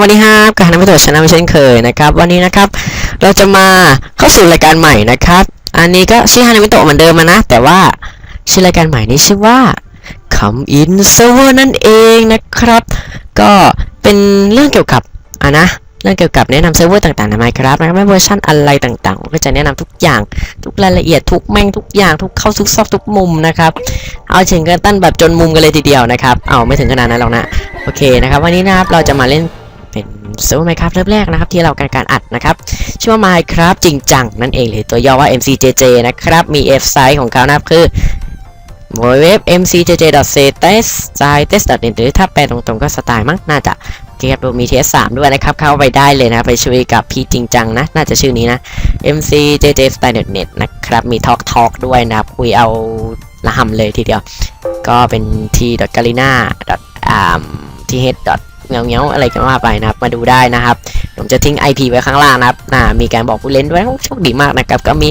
สวัสดีครับกับฮันมิโตะชนะเช่นเคยนะครับ วันนี้นะครับ เราจะมาเข้าสู่รายการใหม่นะครับ อันนี้ก็ชื่อฮันมิโตะเหมือนเดิมอะนะ แต่ว่าชื่อรายการใหม่นี้ชื่อว่า Come In Server นั่นเองนะครับ ก็เป็นเรื่องเกี่ยวกับอะนะเรื่องเกี่ยวกับแนะนำเซิร์ฟเวอร์ต่างๆใน Minecraft นะครับไม่เวอร์ชันอะไรต่างๆ ก็จะแนะนำทุกอย่าง ทุกรายละเอียดทุกแม่งทุกอย่างทุกเข้าทุกซอกทุกมุมนะครับ เอาถึงกันตั้นแบบจนมุมกันเลยทีเดียวนะครับ เอาไม่ถึงขนาดนั้นหรอกนะ โอเคนะครับ วันนี้นะครับเราจะมาเล่น เซิร์ฟเวอร์ Minecraft เริ่มแรกนะครับที่เราการการอัดนะครับชื่อว่า Minecraft จริงจังนั่นเองเลยตัวย่อว่า MCJJ นะครับมี F site ของเขานะครับคือ w w w mcjj.ctes site.net หรือถ้าแปลตรงๆก็สไตล์มั้งน่าจะโอเคครับมี TS3 ด้วยนะครับ เข้าไปได้เลยนะไปช่วยกับพี่จริงจังนะ น่าจะชื่อนี้นะ mcjj style.net นะครับ มี Talk Talk ด้วยนะครับ คุยเอาละหำเลยทีเดียว ก็เป็น t g a l i n a t h เงี้ยวเงี้ยวอะไรกันว่าไปนะครับ มาดูได้นะครับ ผมจะทิ้ง IP ไว้ข้างล่างนะครับอ่ามีการบอกผู้เล่นด้วยโชคดีมากนะครับ ก็มี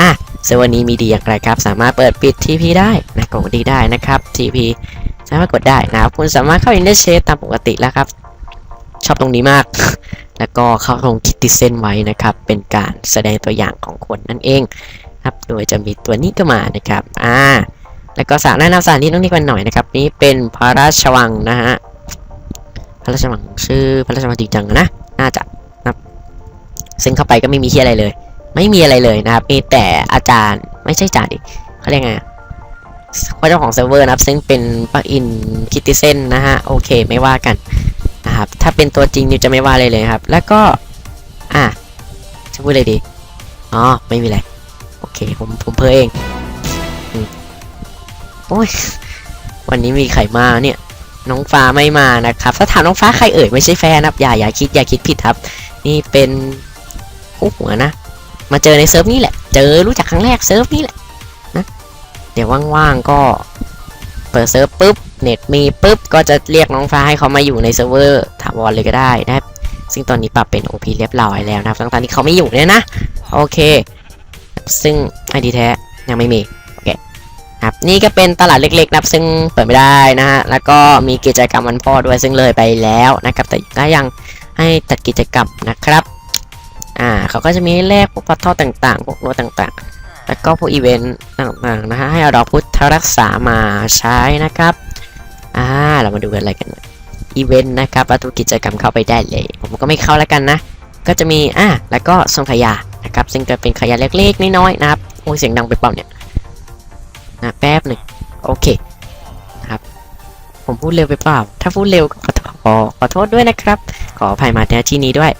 อะเซอร์ฟเวอร์นี้มีดีอย่างไรครับ สามารถเปิดปิด TP ได้นะกดดีได้นะครับ TP สามารถกดได้นะครับ คุณสามารถเข้า i n น e r c h a t ตามปกติแล้วครับ ชอบตรงนี้มาก แล้วก็เข้าตรงคิดติเส้นไว้นะครับ เป็นการแสดงตัวอย่างของคนนั่นเองครับ โดยจะมีตัวนี้ก็มานะครับ อ่า แล้วก็สารแนะนำสถานที่ตรงนี้กันหน่อยนะครับ นี่เป็นพระราชวังนะฮะ ระราชวังชื่อพระราชวังจริงจังนะ น่าจะนะครับ ซึ่งเข้าไปก็ไม่มีที่อะไรเลย ไม่มีอะไรเลยนะครับมีแต่อาจารย์ไม่ใช่อาจารย์ดิเขาเรียกไงอะเจ้าของเซิร์ฟเวอร์นะครับ ซึ่งเป็นปลั๊กอินคิตติเซนนะฮะ โอเคไม่ว่ากันนะครับ ถ้าเป็นตัวจริงนิวจะไม่ว่าเลยเลยครับ แล้วก็ อะจะพูดเลยดี อ๋อ ไม่มีอะไร โอเค ผมผมเพ้อเองอโอ้ย วันนี้มีใครมาเนี่ย น้องฟ้าไม่มานะครับ ถ้าถามน้องฟ้าใครเอ่ยไม่ใช่แฟนนะครับอย่าอย่าคิดอย่าคิดผิดครับ นี่เป็นคู่หัวนะ มาเจอในเซิร์ฟนี่แหละ เจอรู้จักครั้งแรกเซิร์ฟนี่แหละนะเดี๋ยวว่างๆก็เปิดเซิร์ฟปุ๊บเน็ตมีปุ๊บก็จะเรียกน้องฟ้าให้เขามาอยู่ในเซิร์ฟเวอร์ถาวรเลยก็ได้นะครับซึ่งตอนนี้ปรับเป็น OP เรียบร้อยแล้วนะครับทั้งๆที่เขาไม่อยู่เนี่ยนะ โอเค ซึ่งไอดีแท้ยังไม่มี ครับนี่ก็เป็นตลาดเล็กๆนะครับซึ่งเปิดไม่ได้นะฮะแล้วก็มีกิจกรรมวันพ่อด้วยซึ่งเลยไปแล้วนะครับ แต่ก็ยังให้จัดกิจกรรมนะครับอ่าเขาก็จะมีให้แลกพวกพัทเทิลต่างๆ พวกโน้ตต่างๆ แล้วก็พวกอีเวนต์ต่างๆนะฮะให้เอาดอกพุทธรักษามาใช้นะครับอ่าเรามาดูกันอะไรกันอีเวนต์นะครับประตูกิจกรรมเข้าไปได้เลย ผมก็ไม่เข้าแล้วกันนะ ก็จะมีอ่าแล้วก็ส่งขยะนะครับซึ่งจะเป็นขยะเล็กๆน้อยๆนะครับโอ้เสียงดังไปเปล่าเนี่ย นะแป๊บหนึ่งโอเคนะครับ ผมพูดเร็วไปเปล่า ถ้าพูดเร็วก็ขอขอขอโทษด้วยนะครับ ขออภัยมาในที่นี้ด้วย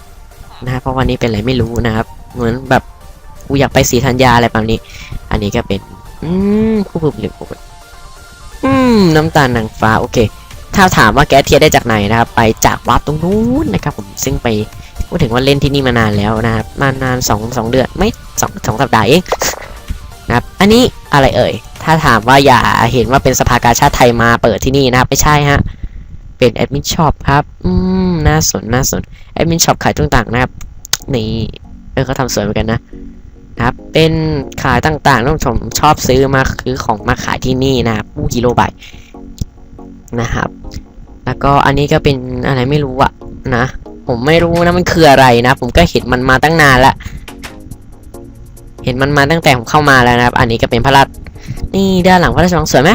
นะเพราะวันนี้เป็นอะไรไม่รู้นะครับ เหมือนแบบกูอยากไปสีธัญญาอะไรแบบนี้ อันนี้ก็เป็น อืมผู้ผู้หรือผู้อืมน้ำตาลนางฟ้าโอเค ถ้าถามว่าแก๊สเทียร์ได้จากไหนนะครับ ไปจากวัดตรงนู้นนะครับ ผมซึ่งไปพูดถึงว่าเล่นที่นี่มานานแล้วนะครับ มานานสองสองเดือนไม่สองสองสัปดาห์เองนะครับ อันนี้อะไรเอ่ย ถ้าถามว่าอย่าเห็นว่าเป็นสภากาชาติไทยมาเปิดที่นี่นะครับ ไม่ใช่ฮะ เป็นแอดมินช็อปครับ อืม น่าสน น่าสน แอดมินช็อปขายต่างๆนะครับ นี่ เออเขาทำสวยเหมือนกันนะนะครับ เป็นขายต่างๆท่านผู้ชมชอบซื้อมาคือของมาขายที่นี่นะครับผู้กิโลบายนะครับ แล้วก็อันนี้ก็เป็นอะไรไม่รู้อะนะ ผมไม่รู้นะมันคืออะไรนะ ผมก็เห็นมันมาตั้งนานละเห็นมันมาตั้งแต่ผมเข้ามาแล้วนะครับ อันนี้ก็เป็นพระราช นี่ด้านหลังพระราชวังสวยไหม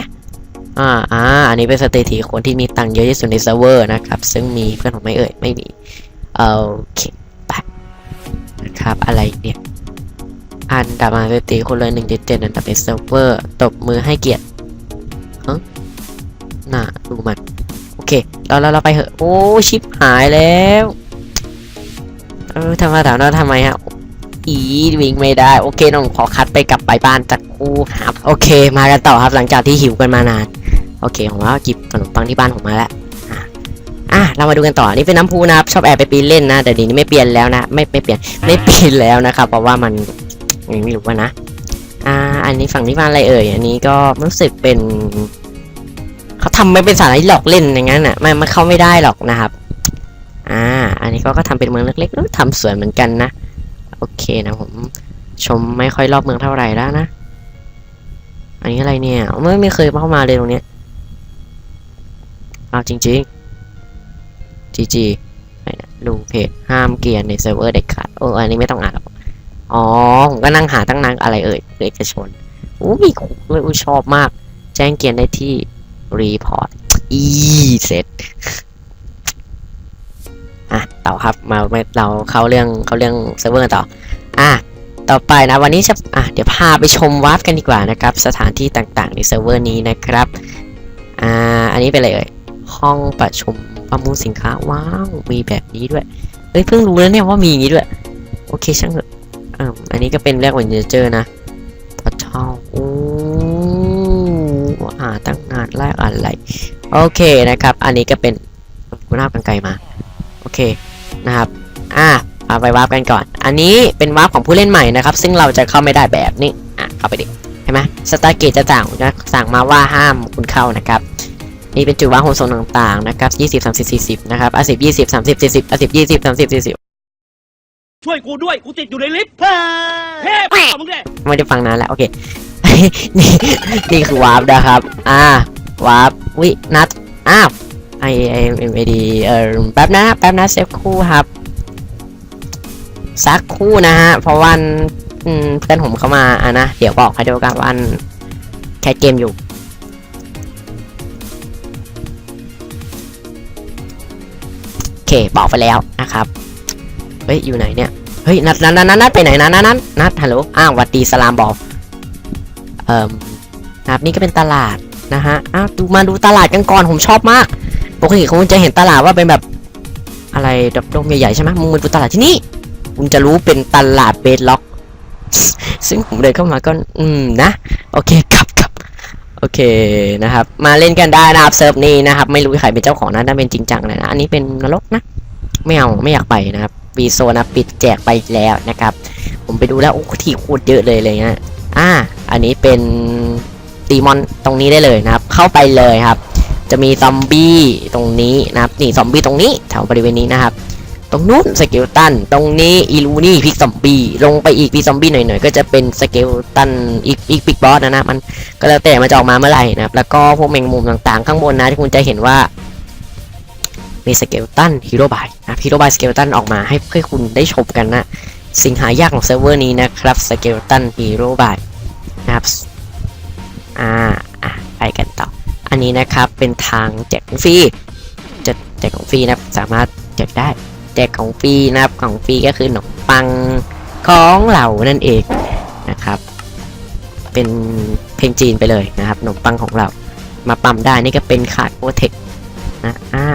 อ่าอ่าอันนี้เป็นสเตทีคนที่มีตังค์เยอะที่สุดในเซิร์ฟเวอร์นะครับ ซึ่งมีเพื่อนผมไม่เอ่ยไม่มีโอเคไปนะครับอะไรเนี่ยอันดับมาสเตทีคนเลยหนึ่งเจ็ดเจนอันดับเป็นเซิร์ฟเวอร์ตบมือให้เกียรติฮะน่าดูมันโอเคเราเราเราไปเหอะโอ้ชิปหายแล้วเออทำไมถามว่าทำไมฮะ อีวิ่งไม่ได้ โอเคน้องขอคัดไปกลับไปบ้านจากครูครับ โอเค มากันต่อครับหลังจากที่หิวกันมานาน โอเคผมว่าหยิบขนมปังที่บ้านผมมาแล้วอะเรามาดูกันต่อนี่เป็นน้ำพุนะครับชอบแอบไปปีนเล่นนะแต่เดียวนี้ไม่เปลี่ยนแล้วนะไม่ไม่เปลี่ยนไม่ปีนแล้วนะครับเพราะว่ามันยังไม่รู้ว่านะอ่าอันนี้ฝั่งนี้บ้านอะไรเอ่ยอันนี้ก็รู้สึกเป็นเขาทำไม่เป็นสถานที่หลอกเล่นอย่างนั้นอะมันมันเข้าไม่ได้หรอกนะครับ อ่า อันนี้ก็ก็ทำเป็นเมืองเล็กๆเออทำสวยเหมือนกันนะ เคนะผมชมไม่ค่อยรอบเมืองเท่าไหร่แล้วนะ อันนี้อะไรเนี่ยไม่ไม่เคยเข้ามาเลยตรงเนี้ยเอาจริงๆจีจีไหนนะดูเพจห้ามเกียร์ในเซิร์ฟเวอร์เด็ดขาดโอ้อันนี้ไม่ต้องอ่านหรอกอ๋อ ผมก็นั่งหาตั้งนานอะไรเอ่ยเอกชนอู้มีคุกด้ยอู้ชอบมาก แจ้งเกียร์ได้ที่รีพอร์ตอีเสร็จ ต่อครับมาเราเข้าเรื่องเข้าเรื่องเซิร์ฟเวอร์ต่ออะต่อไปนะวันนี้จะอะเดี๋ยวพาไปชมวาร์ปกันดีกว่านะครับสถานที่ต่างๆในเซิร์ฟเวอร์นี้นะครับอ่าอันนี้เป็นอะไรเอ่ยห้องประชุมประมูลสินค้าว้าวมีแบบนี้ด้วยเอ้ยเพิ่งรู้แล้วเนี่ยว่ามีอย่างนี้ด้วยโอเคช่างเถอะอ่าอันนี้ก็เป็นแรกวันเจอนะพอช่าโอ้อ่าตั้งนานแรกอะไรโอเคนะครับ อันนี้ก็เป็นคุณภาพกันไกลมาโอเค นะครับ อะเอาไปวาร์ปกันก่อน อันนี้เป็นวาร์ปของผู้เล่นใหม่นะครับ ซึ่งเราจะเข้าไม่ได้แบบนี้ อะ เข้าไปดิเห็นไหมสตาร์เกตจะสั่งจะสั่งมาว่าห้ามคุณเข้านะครับ นี่เป็นจุดวางโฮมโซนต่างๆนะครับ20 30 40นะครับอะ10 20 30 40อะ10 20 30 40ช่วยกูด้วยกูติดอยู่ในลิฟต์เฮ้ยมึงเนี่ยไม่ได้ฟังนานแล้วโอเค นี่นี่คือวาร์ปนะครับ อ่าวาร์ปวินัดอ้าว ไอไอเอ็มดีเออแป๊บนะแป๊บนะเซฟคู่ครับสักคู่นะฮะ เพราะวันเพื่อนผมเข้ามาอะนะ เดี๋ยวบอกให้ดูกันวันแคสเกมอยู่ โอเค บอกไปแล้วนะครับ เฮ้ย อยู่ไหนเนี่ย เฮ้ย นัดนัดนัดนัดไปไหนนะนัดนัดนัดฮัลโหล อ้าววัดดีสลามบอก เอ่อนับนี่ก็เป็นตลาดนะฮะ อ้าว ดูมาดูตลาดกันก่อน ผมชอบมาก ปกติคุณจะเห็นตลาดว่าเป็นแบบอะไรดมๆใหญ่ๆใช่ไหมมึงมาดูตลาดที่นี่คุณจะรู้เป็นตลาดเบสล็อก ซึ่งผมเดินเข้ามาก็อืมนะ โอเคครับครับโอเคนะครับ มาเล่นกันได้นะครับเซิร์ฟนี้นะครับ ไม่รู้ใครเป็นเจ้าของนะถ้าเป็นจริงจังเลยนะ อันนี้เป็นนรกนะ ไม่เอาไม่อยากไปนะครับวีโซนะปิดแจกไปแล้วนะครับ ผมไปดูแล้วโอ้ที่โคตรเยอะเลยเลยนะอ่า อันนี้เป็นตีมอนตรงนี้ได้เลยนะครับ เข้าไปเลยครับ จะมีซอมบี้ตรงนี้นะครับนี่ซอมบี้ตรงนี้แถวบริเวณนี้นะครับ ตรงนู้นสเกลตันตรงนี้อีลูนี่พิกซอมบี้ลงไปอีกพิกซอมบี้หน่อยๆก็จะเป็นสเกลตันอีกอีกพิกบอสนะนะมันก็แล้วแต่มันจะออกมาเมื่อไหร่นะครับแล้วก็พวกแมงมุมต่างๆ ข้างบนนะที่คุณจะเห็นว่ามีสเกลตันฮีโร่บายนะฮีโร่บายสเกลตันออกมาให้ให้คุณได้ชมกันนะสิ่งหายากของเซิร์ฟเวอร์นี้นะครับสเกลตันฮีโร่บายนะครับอ่าอะไปกันต่อ อันนี้นะครับเป็นทางแจกของฟรีจะแจกของฟรีนะครับสามารถแจกได้แจกของฟรีนะครับของฟรีก็คือขนมปังของเรานั่นเองนะครับ เป็นเพลงจีนไปเลยนะครับขนมปังของเรามาปั๊มได้นี่ก็เป็นขาดโปรเทคนะอ่า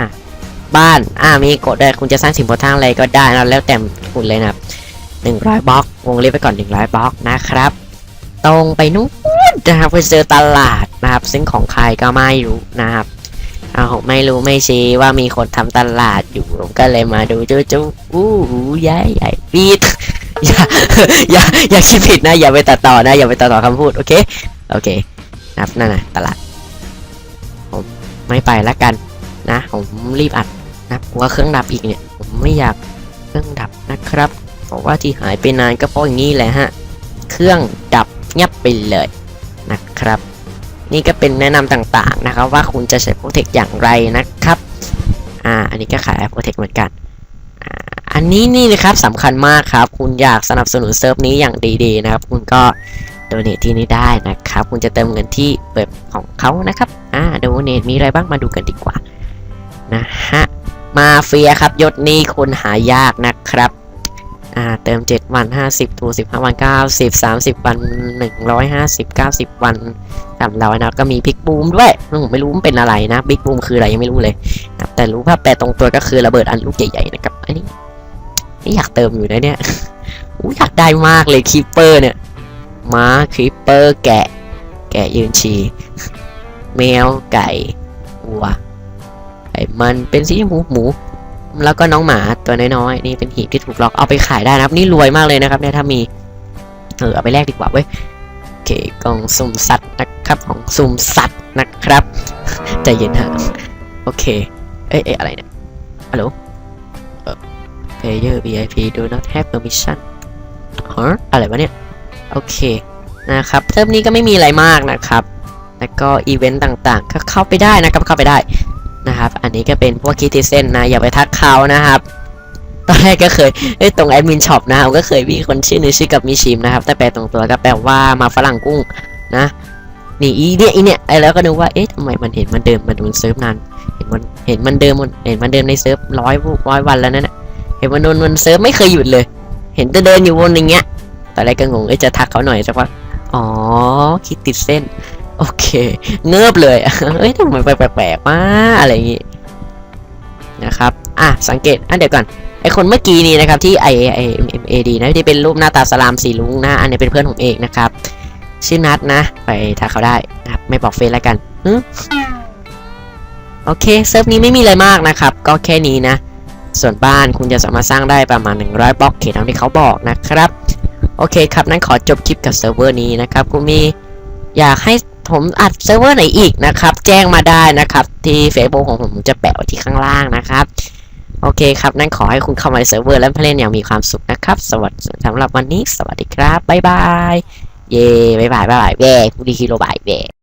บ้านอ่ามีกดด้วยคุณจะสร้างสิ่งปลูกสร้างอะไรก็ได้นะแล้วแต่คุณเลยนะครับหนึ่งร้อยบล็อกวงเล็บไปก่อนหนึ่งร้อยบล็อกนะครับ ตรงไปนู้นนะครับไปเจอตลาด นะครับ ซึ่งของใครก็ไม่รู้นะครับเอาไม่รู้ไม่ชี้ว่ามีคนทำตลาดอยู่ผมก็เลยมาดูจู้จู้อู้หูใหญ่ใหญ่ปีดอย่าอย่าอย่าคิดผิดนะ อย่าไปตัดต่อนะ อย่าไปตัดต่อคำพูดโอเคโอเคนะครับนั่นนะตลาด ผมไม่ไปละกันนะ ผมรีบอัดนะผมว่าเครื่องดับอีกเนี่ย ผมไม่อยากเครื่องดับนะครับเพราะว่าที่หายไปนานก็เพราะอย่างนี้แหละฮะ เครื่องดับเงียบไปเลยนะครับ นี่ก็เป็นแนะนำต่างๆนะครับ ว่าคุณจะใช้โปรเทคอย่างไรนะครับอ่าอันนี้ก็ขายแอปโปรเทคเหมือนกันอ่าอันนี้นี่นะครับสำคัญมากครับ คุณอยากสนับสนุนเซิร์ฟนี้อย่างดีๆนะครับ คุณก็โดเนทที่นี่ได้นะครับ คุณจะเติมเงินที่เว็บของเขานะครับอ่าโดเนทมีอะไรบ้างมาดูกันดีกว่านะฮะมาเฟียครับยศนี้คุณหายากนะครับ อ่าเติม 7 วัน 50ทู15 วัน 90 30 วัน 150 90 วันสามร้อยนะก็มีพิกบูมด้วยผมไม่รู้มันเป็นอะไรนะพิกบูมคืออะไรยังไม่รู้เลยนะครับแต่รู้ว่าแปลตรงตัวก็คือระเบิดอันลูกใหญ่ๆนะครับอันนี้นี่อยากเติมอยู่นะเนี่ยอู้อยากได้มากเลยคีปเปอร์เนี่ยม้าคีปเปอร์แกะ แกะยืนชีแมวไก่วัวไอ้มันเป็นสีชมพูหมู แล้วก็น้องหมาตัวน้อยๆนี่เป็นหีบที่ถูกล็อกเอาไปขายได้นะครับ นี่รวยมากเลยนะครับเนี่ยถ้ามีเออเอาไปแลกดีกว่าเว้ยโอเคกล่องสุ่มสัตว์นะครับของสุ่มสัตว์นะครับใจเย็นฮะโอเคเอ้ยเอ้ยอะไรเนี่ยฮัลโหลเอ่อ player VIP do not have permission ฮะอะไรวะเนี่ย โอเค นะครับเทอมนี้ก็ไม่มีอะไรมากนะครับ แล้วก็อีเวนต์ต่างๆ ก็เข้าไปได้นะครับ เข้าไปได้ นะครับ อันนี้ก็เป็นพวกคิติเซนนะ อย่าไปทักเขานะครับตอนแรกก็เคยเอ้ตรงแอดมินช็อปนะผมก็เคยมีคนชื่อนึงชื่อกับมิชิมนะครับ แต่แปลตรงตัวก็แปลว่ามาฝรั่งกุ้งนะนี่อีเนี่ยอีเนี่ยไอ้แล้วก็นึกว่าเอ๊ะทำไมมันเห็นมันเดิมมันดูเซิร์ฟนานเห็นมันเห็นมันเดิมมันเห็นมันเดิมในเซิร์ฟร้อยร้อยวันแล้วนั่นน่ะเห็นมันโดนมันเซิร์ฟไม่เคยหยุดเลย เห็นแต่เดินอยู่วนอย่างเงี้ยตอนแรกก็งงเอ้ยจะทักเขาหน่อยสักพักอ๋อคิดติดเส้น โอเค เงือบเลยเอ้ยทำไมแปลกๆมาอะไรอย่างงี้นะครับอะสังเกตอะเดียวก่อนไอคนเมื่อกี้นี้นะครับที่ i i m m a d นะที่เป็นรูปหน้าตาสลามสีลุงนะอันนี้เป็นเพื่อนผมเองนะครับชื่อนัดนะ ไปทักเขาได้นะครับไม่บอกเฟซแล้วกันโอเคเซิร์ฟนี้ไม่มีอะไรมากนะครับ ก็แค่นี้นะ ส่วนบ้านคุณจะสามารถสร้างได้ประมาณ 100บล็อกเขตตามที่เขาบอกนะครับ โอเคครับ นั้นขอจบคลิปกับเซิร์ฟเวอร์นี้นะครับคุณมีอยากให้ ผมอัดเซิร์ฟเวอร์ไหนอีกนะครับ แจ้งมาได้นะครับ ที่ Facebook ของผมจะแปะไว้ที่ข้างล่างนะครับ โอเคครับ นั่นขอให้คุณเข้ามาในเซิร์ฟเวอร์และเล่นอย่างมีความสุขนะครับ สวัสดีสำหรับวันนี้ สวัสดีครับ บ๊ายบาย เย่บ๊ายบายบ๊ายบายแย่ผู้ดีฮิโรบายแย่